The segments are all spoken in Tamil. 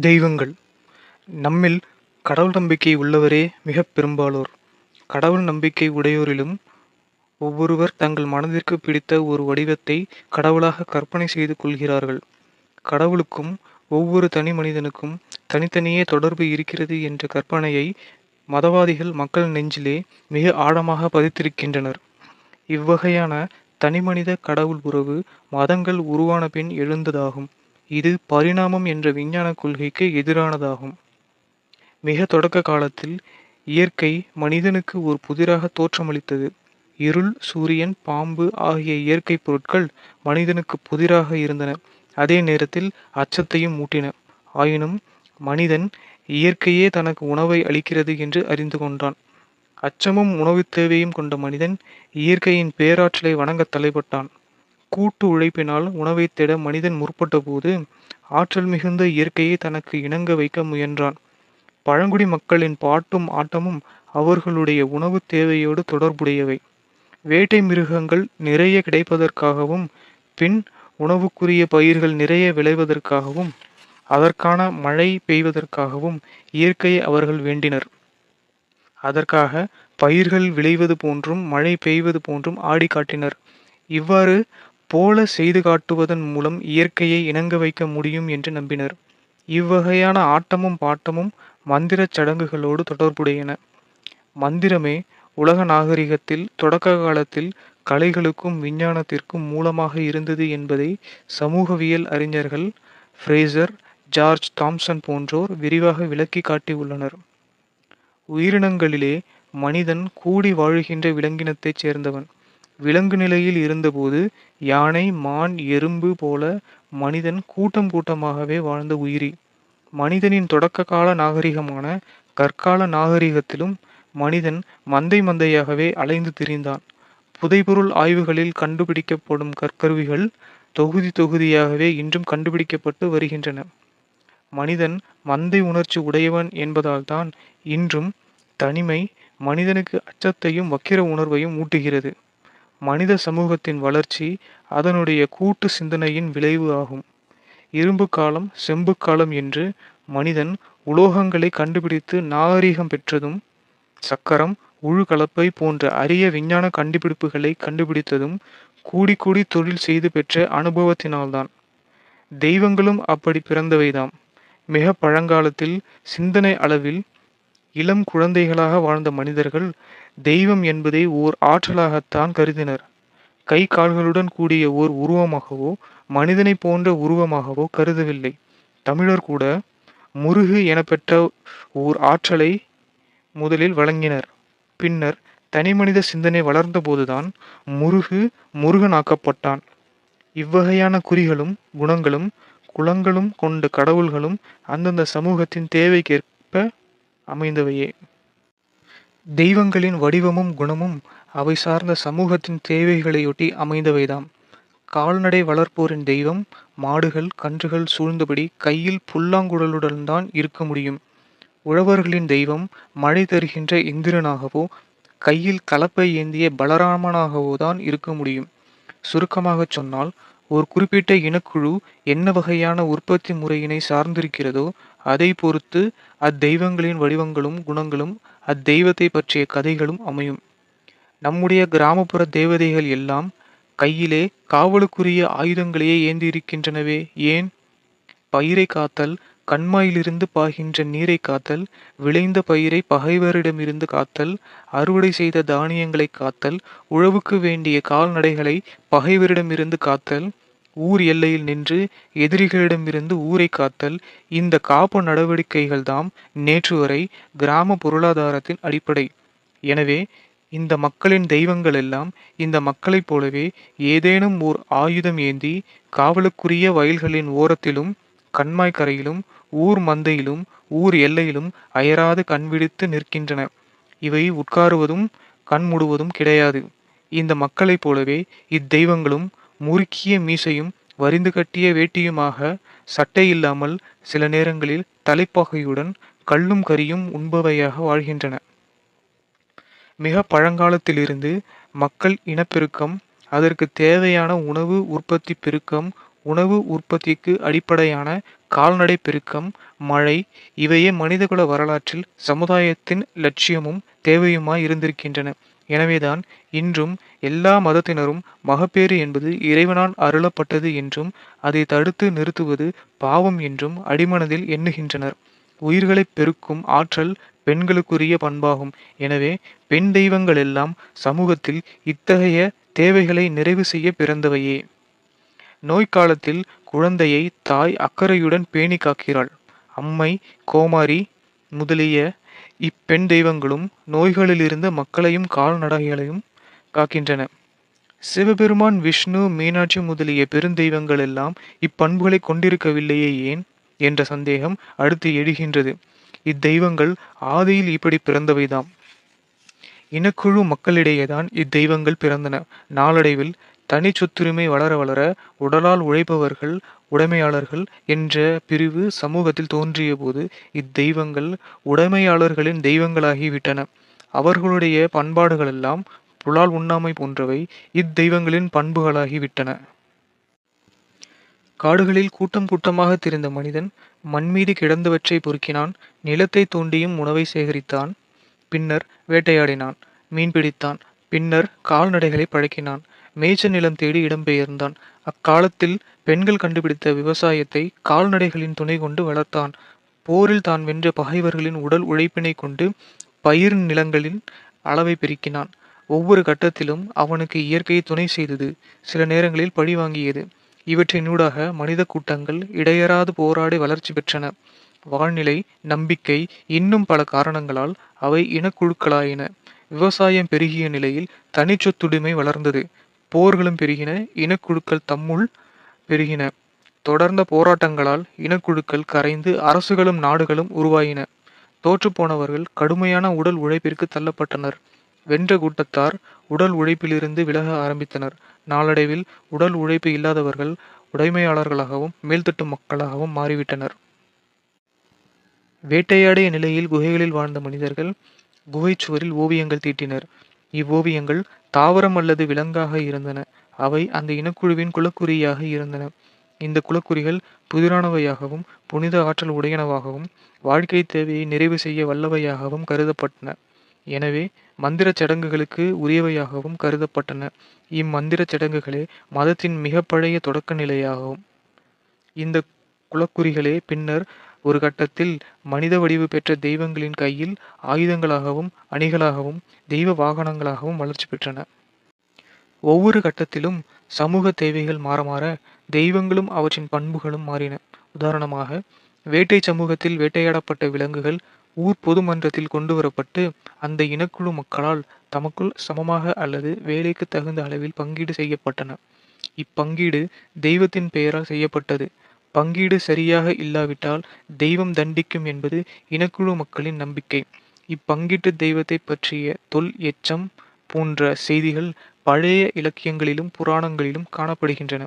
தெய்வங்கள் நம்மில் கடவுள் நம்பிக்கை உள்ளவரே மிகப் பெரும்பாலோர். கடவுள் நம்பிக்கை உடையோரிலும் ஒவ்வொருவர் தங்கள் மனதிற்கு பிடித்த ஒரு வடிவத்தை கடவுளாக கற்பனை செய்து கொள்கிறார்கள். கடவுளுக்கும் ஒவ்வொரு தனி மனிதனுக்கும் தனித்தனியே தொடர்பு இருக்கிறது என்ற கற்பனையை மதவாதிகள் மக்கள் நெஞ்சிலே மிக ஆழமாக பதித்திருக்கின்றனர். இவ்வகையான தனிமனித கடவுள் உறவு மதங்கள் உருவானபின் எழுந்ததாகும். இது பரிணாமம் என்ற விஞ்ஞானக் கொள்கைக்கு எதிரானதாகும். மிக தொடக்க காலத்தில் இயற்கை மனிதனுக்கு ஒரு புதிராக தோற்றமளித்தது. இருள், சூரியன், பாம்பு ஆகிய இயற்கைப் பொருட்கள் மனிதனுக்குப் புதிராக இருந்தன. அதே நேரத்தில் அச்சத்தையும் ஊட்டின. ஆயினும் மனிதன் இயற்கையே தனக்கு உணவை அளிக்கிறது என்று அறிந்து கொண்டான். அச்சமும் உணவுத் தேவையும் கொண்ட மனிதன் இயற்கையின் பேராற்றலை வணங்கத் தலைப்பட்டான். கூட்டு உழைப்பினால் உணவைத் தேட மனிதன் முற்பட்டபோது ஆற்றல் மிகுந்த இயற்கையை தனக்கு இணங்க வைக்க முயன்றான். பழங்குடி மக்களின் பாட்டும் ஆட்டமும் அவர்களுடைய உணவு தேவையோடு தொடர்புடையவை. வேட்டை மிருகங்கள் நிறைய கிடைப்பதற்காகவும் பின் உணவுக்குரிய பயிர்கள் நிறைய விளைவதற்காகவும் அதற்கான மழை பெய்வதற்காகவும் இயற்கையை அவர்கள் வேண்டினர். அதற்காக பயிர்கள் விளைவது போன்றும் மழை பெய்வது போன்றும் ஆடி காட்டினர். இவ்வாறு போல செய்து காட்டுவதன் மூலம் இயற்கையை இணங்க வைக்க முடியும் என்று நம்பினர். இவ்வகையான ஆட்டமும் பாட்டமும் மந்திரச் சடங்குகளோடு தொடர்புடையன. மந்திரமே உலக நாகரிகத்தில் தொடக்க காலத்தில் கலைகளுக்கும் விஞ்ஞானத்திற்கும் மூலமாக இருந்தது என்பதை சமூகவியல் அறிஞர்கள் ஃப்ரேசர், ஜார்ஜ் தாம்சன் போன்றோர் விரிவாக விளக்கி காட்டியுள்ளனர். உயிரினங்களிலே மனிதன் கூடி வாழுகின்ற விலங்கினத்தைச் சேர்ந்தவன். விலங்கு நிலையில் இருந்தபோது யானை, மான், எறும்பு போல மனிதன் கூட்டம் கூட்டமாகவே வாழ்ந்த உயிரி. மனிதனின் தொடக்க கால நாகரிகமான கற்கால நாகரிகத்திலும் மனிதன் மந்தை மந்தையாகவே அலைந்து திரிந்தான். புதைபொருள் ஆய்வுகளில் கண்டுபிடிக்கப்படும் கற்கருவிகள் தொகுதி தொகுதியாகவே இன்றும் கண்டுபிடிக்கப்பட்டு வருகின்றன. மனிதன் மந்தை உணர்ச்சி உடையவன் என்பதால்தான் இன்றும் தனிமை மனிதனுக்கு அச்சத்தையும் வக்கிர உணர்வையும் ஊட்டுகிறது. மனித சமூகத்தின் வளர்ச்சி அதனுடைய கூட்டு சிந்தனையின் விளைவு ஆகும். இரும்பு காலம், செம்பு காலம் என்று மனிதன் உலோகங்களை கண்டுபிடித்து நாகரிகம் பெற்றதும், சக்கரம், உழு கலப்பை போன்ற அரிய விஞ்ஞான கண்டுபிடிப்புகளை கண்டுபிடித்ததும் கூடி கூடி தொழில் செய்து பெற்ற அனுபவத்தினால்தான். தெய்வங்களும் அப்படி பிறந்தவைதாம். மிக பழங்காலத்தில் சிந்தனை அளவில் இளம் குழந்தைகளாக வாழ்ந்த மனிதர்கள் தெய்வம் என்பதை ஓர் ஆற்றலாகத்தான் கருதினர். கை கால்களுடன் கூடிய ஓர் உருவமாகவோ மனிதனைப் போன்ற உருவமாகவோ கருதவில்லை. தமிழர் கூட முருகு எனப்பெற்ற ஓர் ஆற்றலை முதலில் வழங்கினர். பின்னர் தனிமனித சிந்தனை வளர்ந்தபோதுதான் முருகு முருகனாக்கப்பட்டான். இவ்வகையான குறிகளும் குணங்களும் குலங்களும் கொண்ட கடவுள்களும் அந்தந்த சமூகத்தின் தேவைக்கேற்ப அமைந்தவையே. தெய்வங்களின் வடிவமும் குணமும் அவை சார்ந்த சமூகத்தின் தேவைகளையொட்டி அமைந்தவைதாம். கால்நடை வளர்ப்போரின் தெய்வம் மாடுகள், கன்றுகள் சூழ்ந்தபடி கையில் புல்லாங்குழலுடன் தான் இருக்க முடியும். உழவர்களின் தெய்வம் மழை தருகின்ற இந்திரனாகவோ கையில் கலப்பை ஏந்திய பலராமனாகவோ தான் இருக்க முடியும். சுருக்கமாகச் சொன்னால் ஒரு குறிப்பிட்ட இனக்குழு என்ன வகையான உற்பத்தி முறையினை சார்ந்திருக்கிறதோ அதை பொறுத்து அத்தெய்வங்களின் வடிவங்களும் குணங்களும் அத்தெய்வத்தைப் பற்றிய கதைகளும் அமையும். நம்முடைய கிராமப்புற தேவதைகள் எல்லாம் கையிலே காவலுக்குரிய ஆயுதங்களையே ஏந்தியிருக்கின்றனவே ஏன்? பயிரைக் காத்தல், கண்மாயிலிருந்து பாய்கின்ற நீரைக் காத்தல், விளைந்த பயிரை பகைவரிடமிருந்து காத்தல், அறுவடை செய்த தானியங்களைக் காத்தல், உழவுக்கு வேண்டிய கால்நடைகளை பகைவரிடமிருந்து காத்தல், ஊர் எல்லையில் நின்று எதிரிகளிடமிருந்து ஊரைக் காத்தல் இந்த காப்பு நடவடிக்கைகள்தாம் நேற்றுவரை கிராம பொருளாதாரத்தின் அடிப்படை. எனவே இந்த மக்களின் தெய்வங்களெல்லாம் இந்த மக்களைப் போலவே ஏதேனும் ஓர் ஆயுதம் ஏந்தி காவலுக்குரிய வயல்களின் ஓரத்திலும், கண்மாய் கரையிலும், ஊர் மந்தையிலும், ஊர் எல்லையிலும் அயராது கண்விழித்து நிற்கின்றன. இவை உட்காருவதும் கண்மூடுவதும் கிடையாது. இந்த மக்களைப் போலவே இத்தெய்வங்களும் முறுக்கிய மீசையும் வரிந்து கட்டிய வேட்டியுமாக சட்டையில்லாமல் சில நேரங்களில் தலைப்பாகையுடன் கல்லும் கரியும் உண்பவையாக வாழ்கின்றன. மிக பழங்காலத்திலிருந்து மக்கள் இனப்பெருக்கம், அதற்கு தேவையான உணவு உற்பத்தி பெருக்கம், உணவு உற்பத்திக்கு அடிப்படையான கால்நடை பெருக்கம் மழை இவையே மனிதகுல வரலாற்றில் சமுதாயத்தின் லட்சியமும் தேவையுமாய் இருந்திருக்கின்றன எனவேதான் இன்றும் எல்லா மதத்தினரும் மகப்பேறு என்பது இறைவனால் அருளப்பட்டது என்றும் அதை தடுத்து நிறுத்துவது பாவம் என்றும் அடிமனதில் எண்ணுகின்றனர். உயிர்களைப் பெருக்கும் ஆற்றல் பெண்களுக்குரிய பண்பாகும். எனவே பெண் தெய்வங்கள் எல்லாம் சமூகத்தில் இத்தகைய தேவைகளை நிறைவு செய்ய பிறந்தவையே. நோய்காலத்தில் குழந்தையை தாய் அக்கறையுடன் பேணி காக்கிறாள் அம்மை கோமாரி முதலிய இப்பெண் தெய்வங்களும் நோய்களிலிருந்து மக்களையும் கால்நடைகளையும் காக்கின்றன. சிவபெருமான் விஷ்ணு மீனாட்சி முதலிய பெருந்தெய்வங்கள் எல்லாம் இப்பண்புகளை கொண்டிருக்கவில்லையே ஏன்? என்ற சந்தேகம் அடுத்து எழுகின்றது. இத்தெய்வங்கள் ஆதியில் இப்படி பிறந்தவைதாம். இனக்குழு மக்களிடையேதான் இத்தெய்வங்கள் பிறந்தன. நாளடைவில் தனி சொத்துரிமை வளர வளர உடலால் உழைப்பவர்கள் உடைமையாளர்கள் என்ற பிரிவு சமூகத்தில் தோன்றிய போது இத்தெய்வங்கள் உடைமையாளர்களின் தெய்வங்களாகிவிட்டன. அவர்களுடைய பண்பாடுகளெல்லாம் புலால் உண்ணாமை போன்றவை இத்தெய்வங்களின் பண்புகளாகிவிட்டன. காடுகளில் கூட்டம் கூட்டமாக திரிந்த மனிதன் மண்மீது கிடந்தவற்றை பொறுக்கினான் நிலத்தை தோண்டியும் உணவை சேகரித்தான் பின்னர் வேட்டையாடினான் மீன் பிடித்தான் பின்னர் கால்நடைகளை பழக்கினான் மேய்ச்ச நிலம் தேடி இடம்பெயர்ந்தான். அக்காலத்தில் பெண்கள் கண்டுபிடித்த விவசாயத்தை கால்நடைகளின் துணை கொண்டு வளர்த்தான். போரில் தான் வென்ற பகைவர்களின் உடல் உழைப்பினை கொண்டு பயிர் நிலங்களின் அளவை பெருக்கினான். ஒவ்வொரு கட்டத்திலும் அவனுக்கு இயற்கை துணை செய்தது சில நேரங்களில் பழி வாங்கியது. இவற்றினூடாக மனித கூட்டங்கள் இடையறாது போராடி வளர்ச்சி பெற்றன. வாழ்நிலை நம்பிக்கை இன்னும் பல காரணங்களால் அவை இனக்குழுக்களாயின. விவசாயம் பெருகிய நிலையில் தனிச்சொத்துடைமை வளர்ந்தது. போர்களும் பெருகின இனக்குழுக்கள் தம்முள் பெருகின. தொடர்ந்த போராட்டங்களால் இனக்குழுக்கள் கரைந்து அரசுகளும் நாடுகளும் உருவாயின. தோற்றுப்போனவர்கள் கடுமையான உடல் உழைப்பிற்கு தள்ளப்பட்டனர். வென்ற கூட்டத்தார் உடல் உழைப்பிலிருந்து விலக ஆரம்பித்தனர். நாளடைவில் உடல் உழைப்பு இல்லாதவர்கள் உடைமையாளர்களாகவும் மேல்தட்டு மக்களாகவும் மாறிவிட்டனர். வேட்டையாடிய நிலையில் குகைகளில் வாழ்ந்த மனிதர்கள் குகைச் சுவரில் ஓவியங்கள் தீட்டினர். இவ்வோவியங்கள் தாவரம் அல்லது விலங்காக இருந்தன. அவை அந்த இனக்குழுவின் குலக்குறியாக இருந்தன. இந்த குலக்குறிகள் புதிரானவையாகவும் புனித ஆற்றல் உடையனவாகவும் வாழ்க்கை தேவையை நிறைவு செய்ய வல்லவையாகவும் கருதப்பட்டன. எனவே மந்திர சடங்குகளுக்கு உரியவையாகவும் கருதப்பட்டன. இம்மந்திர சடங்குகளே மதத்தின் மிக பழைய தொடக்க நிலையாகும். இந்த குலக்குறிகளே பின்னர் ஒரு கட்டத்தில் மனித வடிவு பெற்ற தெய்வங்களின் கையில் ஆயுதங்களாகவும் அணிகளாகவும் தெய்வ வாகனங்களாகவும் வளர்ச்சி பெற்றன. ஒவ்வொரு கட்டத்திலும் சமூக தேவைகள் மாற மாற தெய்வங்களும் அவற்றின் பண்புகளும் மாறின. உதாரணமாக வேட்டை சமூகத்தில் வேட்டையாடப்பட்ட விலங்குகள் ஊர் பொதுமன்றத்தில் கொண்டு வரப்பட்டு அந்த இனக்குழு மக்களால் தமக்குள் சமமாக அல்லது வேலைக்கு தகுந்த அளவில் பங்கீடு செய்யப்பட்டன. இப்பங்கீடு தெய்வத்தின் பெயரால் செய்யப்பட்டது. பங்கீடு சரியாக இல்லாவிட்டால் தெய்வம் தண்டிக்கும் என்பது இனக்குழு மக்களின் நம்பிக்கை. இப்பங்கீட்டு தெய்வத்தை பற்றிய தொல் எச்சம் போன்ற செய்திகள் பழைய இலக்கியங்களிலும் புராணங்களிலும் காணப்படுகின்றன.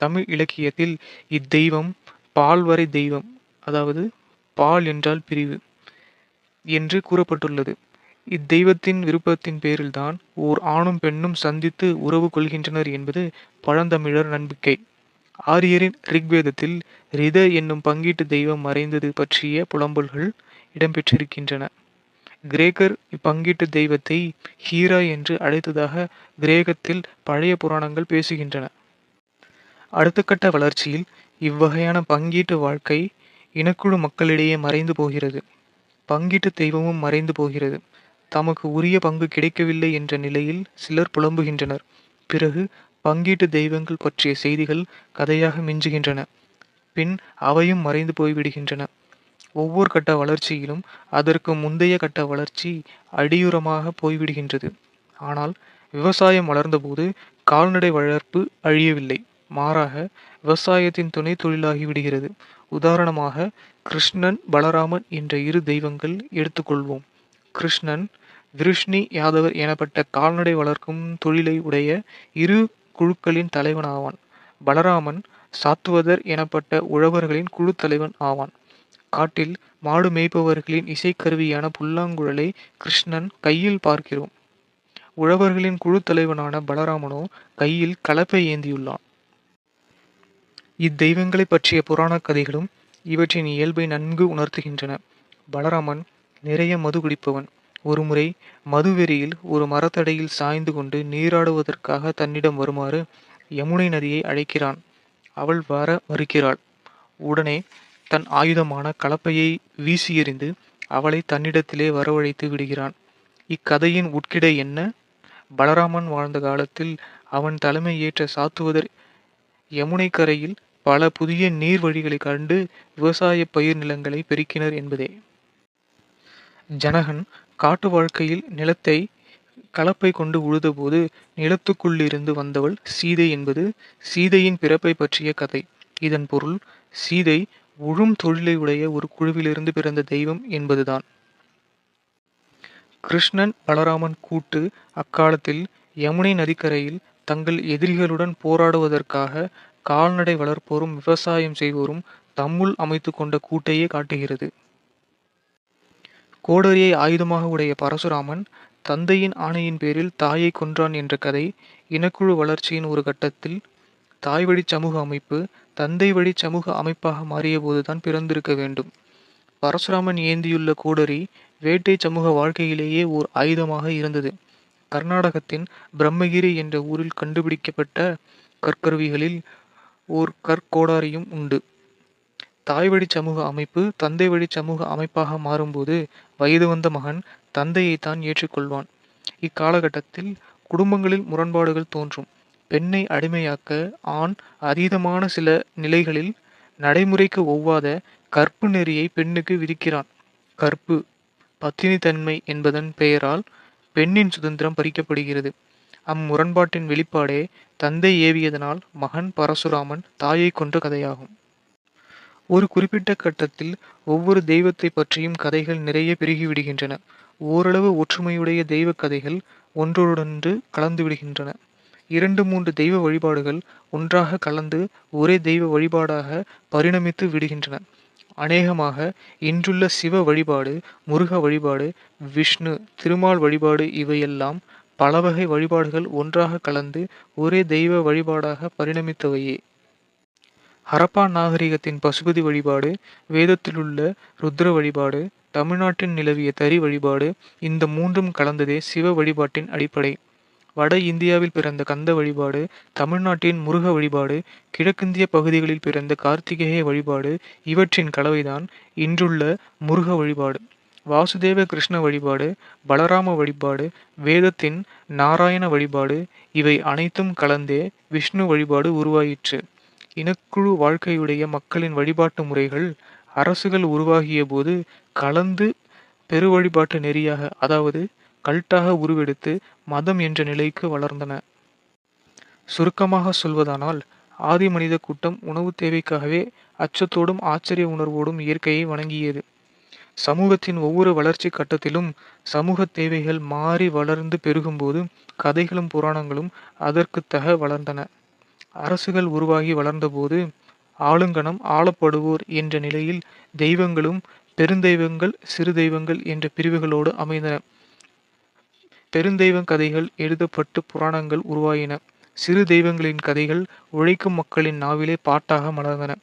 தமிழ் இலக்கியத்தில் இத்தெய்வம் பால்வரை தெய்வம் அதாவது பால் என்றால் பிரிவு என்று கூறப்பட்டுள்ளது. இத்தெய்வத்தின் விருப்பத்தின் பேரில்தான் ஓர் ஆணும் பெண்ணும் சந்தித்து உறவு கொள்கின்றனர் என்பது பழந்தமிழர் நம்பிக்கை. ஆரியரின் ரிக்வேதத்தில் ரித என்னும் பங்கீட்டு தெய்வம் மறைந்தது பற்றிய புலம்பல்கள் இடம்பெற்றிருக்கின்றன. கிரேக்கர் இப்பங்கீட்டு தெய்வத்தை ஹீரா என்று அழைத்ததாக கிரேக்கத்தில் பழைய புராணங்கள் பேசுகின்றன. அடுத்த கட்ட வளர்ச்சியில் இவ்வகையான பங்கீட்டு வாழ்க்கை இனக்குழு மக்களிடையே மறைந்து போகிறது. பங்கீட்டு தெய்வமும் மறைந்து போகிறது. தமக்கு உரிய பங்கு கிடைக்கவில்லை என்ற நிலையில் சிலர் புலம்புகின்றனர். பிறகு பங்கீட்டு தெய்வங்கள் பற்றிய செய்திகள் கதையாக மிஞ்சுகின்றன. பின் அவையும் மறைந்து போய்விடுகின்றன. ஒவ்வொரு கட்ட வளர்ச்சியிலும் அதற்கு முந்தைய கட்ட வளர்ச்சி அடியுரமாக போய்விடுகின்றது. ஆனால் விவசாயம் வளர்ந்தபோது கால்நடை வளர்ப்பு அழியவில்லை. மாறாக விவசாயத்தின் துணை தொழிலாகி விடுகிறது. உதாரணமாக கிருஷ்ணன் பலராமன் என்ற இரு தெய்வங்கள் எடுத்துக்கொள்வோம். கிருஷ்ணன் விருஷ்ணி யாதவர் எனப்பட்ட கால்நடை வளர்க்கும் தொழிலை உடைய இரு குழுக்களின் தலைவன் ஆவான் பலராமன் சாத்துவதர் எனப்பட்ட உழவர்களின் குழு தலைவன் ஆவான் காட்டில் மாடு மேய்ப்பவர்களின் இசைக்கருவியான புல்லாங்குழலை கிருஷ்ணன் கையில் பார்க்கிறோம் உழவர்களின் குழு தலைவனான பலராமனோ கையில் கலப்பை ஏந்தியுள்ளான் இத்தெய்வங்களைப் பற்றிய புராணக் கதைகளும் இவற்றின் இயல்பை நன்கு உணர்த்துகின்றன. பலராமன் நிறைய மது குடிப்பவன். ஒருமுறை மதுவெறியில் ஒரு மரத்தடியில் சாய்ந்து கொண்டு நீராடுவதற்காக தன்னிடம் வருமாறு யமுனை நதியை அழைக்கிறான். அவள் வர மறுக்கிறாள். உடனே தன் ஆயுதமான கலப்பையை வீசி எறிந்து அவளை தன்னிடத்திலே வரவழைத்து விடுகிறான். இக்கதையின் உட்கிடை என்ன? பலராமன் வாழ்ந்த காலத்தில் அவன் தலைமை ஏற்ற சாத்துவதர் யமுனை கரையில் பல புதிய நீர் வழிகளை கண்டு விவசாய பயிர் நிலங்களை பெருக்கினர் என்பதே. ஜனகன் காட்டு வாழ்க்கையில் நிலத்தை கலப்பை கொண்டு உழுதபோது நிலத்துக்குள்ளிருந்து வந்தவள் சீதை என்பது சீதையின் பிறப்பைப் பற்றிய கதை. இதன் பொருள் சீதை உழும் தொழிலை உடைய ஒரு குழுவிலிருந்து பிறந்த தெய்வம் என்பதுதான். கிருஷ்ணன் பலராமன் கூட்டு அக்காலத்தில் யமுனை நதிக்கரையில் தங்கள் எதிரிகளுடன் போராடுவதற்காக கால்நடை வளர்ப்போரும் விவசாயம் செய்வோரும் தம்முள் அமைத்து கொண்ட கூட்டையே காட்டுகிறது. கோடரியை ஆயுதமாக உடைய பரசுராமன் தந்தையின் ஆணையின் பேரில் தாயைக் கொன்றான் என்ற கதை இனக்குழு வளர்ச்சியின் ஒரு கட்டத்தில் தாய்வழிச் சமூக அமைப்பு தந்தை வழிச் சமூக அமைப்பாக மாறியபோதுதான் பிறந்திருக்க வேண்டும். பரசுராமன் ஏந்தியுள்ள கோடரி வேட்டைச் சமூக வாழ்க்கையிலேயே ஓர் ஆயுதமாக இருந்தது. கர்நாடகத்தின் பிரம்மகிரி என்ற ஊரில் கண்டுபிடிக்கப்பட்ட கற்கருவிகளில் ஓர் கற்கோடாரியும் உண்டு. தாய்வழிச் சமூக அமைப்பு தந்தை வழிச் சமூக அமைப்பாக மாறும்போது வயது வந்த மகன் தந்தையை தான் ஏற்றுக்கொள்வான் இக்காலகட்டத்தில் குடும்பங்களில் முரண்பாடுகள் தோன்றும். பெண்ணை அடிமையாக்க ஆண் அதீதமான சில நிலைகளில் நடைமுறைக்கு ஒவ்வாத கற்பு நெறியை பெண்ணுக்கு விதிக்கிறான். கற்பு, பத்தினித்தன்மை என்பதன் பெயரால் பெண்ணின் சுதந்திரம் பறிக்கப்படுகிறது. அம்முரண்பாட்டின் வெளிப்பாடே தந்தை ஏவியதனால் மகன் பரசுராமன் தாயைக் கொன்ற கதையாகும். ஒரு குறிப்பிட்ட கட்டத்தில் ஒவ்வொரு தெய்வத்தைப் பற்றியும் கதைகள் நிறைய பெருகிவிடுகின்றன. ஓரளவு ஒற்றுமையுடைய தெய்வக் கதைகள் ஒன்றோடொன்று கலந்துவிடுகின்றன. இரண்டு மூன்று தெய்வ வழிபாடுகள் ஒன்றாக கலந்து ஒரே தெய்வ வழிபாடாக பரிணமித்து விடுகின்றன. அநேகமாக இன்றுள்ள சிவ வழிபாடு, முருக வழிபாடு, விஷ்ணு, திருமால் வழிபாடு இவையெல்லாம் பலவகை வழிபாடுகள் ஒன்றாக கலந்து ஒரே தெய்வ வழிபாடாக பரிணமித்தவையே. ஹரப்பா நாகரிகத்தின் பசுபதி வழிபாடு, வேதத்திலுள்ள ருத்ர வழிபாடு, தமிழ்நாட்டில் நிலவிய தறி வழிபாடு இந்த மூன்றும் கலந்ததே சிவ வழிபாட்டின் அடிப்படை. வட இந்தியாவில் பிறந்த கந்த வழிபாடு, தமிழ்நாட்டின் முருக வழிபாடு, கிழக்கிந்தியப் பகுதிகளில் பிறந்த கார்த்திகேய வழிபாடு இவற்றின் கலவைதான் இன்றுள்ள முருக வழிபாடு. வாசுதேவ கிருஷ்ண வழிபாடு, பலராம வழிபாடு, வேதத்தின் நாராயண வழிபாடு இவை அனைத்தும் கலந்தே விஷ்ணு வழிபாடு உருவாயிற்று. இனக்குழு வாழ்க்கையுடைய மக்களின் வழிபாட்டு முறைகள் அரசுகள் உருவாகியபோது கலந்து பெருவழிபாட்டு நெறியாக அதாவது கல்ட்டாக உருவெடுத்து மதம் என்ற நிலைக்கு வளர்ந்தன. சுருக்கமாகச் சொல்வதானால் ஆதி மனிதக் கூட்டம் உணவுத் தேவைக்காகவே அச்சத்தோடும் ஆச்சரிய உணர்வோடும் இயற்கையை வணங்கியது. சமூகத்தின் ஒவ்வொரு வளர்ச்சி கட்டத்திலும் சமூக தேவைகள் மாறி வளர்ந்து பெருகும்போது கதைகளும் புராணங்களும் அதற்குத்தக வளர்ந்தன. அரசுகள் உருவாகி வளர்ந்தபோது ஆளுங்கணம் ஆளப்படுவோர் என்ற நிலையில் தெய்வங்களும் பெருந்தெய்வங்கள் சிறு தெய்வங்கள் என்ற பிரிவுகளோடு அமைந்தன. பெருந்தெய்வக் கதைகள் எழுதப்பட்டு புராணங்கள் உருவாயின. சிறு தெய்வங்களின் கதைகள் உழைக்கும் மக்களின் நாவிலே பாட்டாக மலர்ந்தன.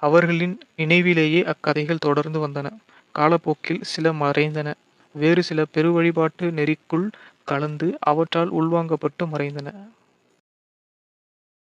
அவர்களின் நினைவிலேயே அக்கதைகள் தொடர்ந்து வந்தன. காலப்போக்கில் சில மறைந்தன. வேறு சில பெருவழிபாட்டு நெறிக்குள் கலந்து அவற்றால் உள்வாங்கப்பட்டு மறைந்தன.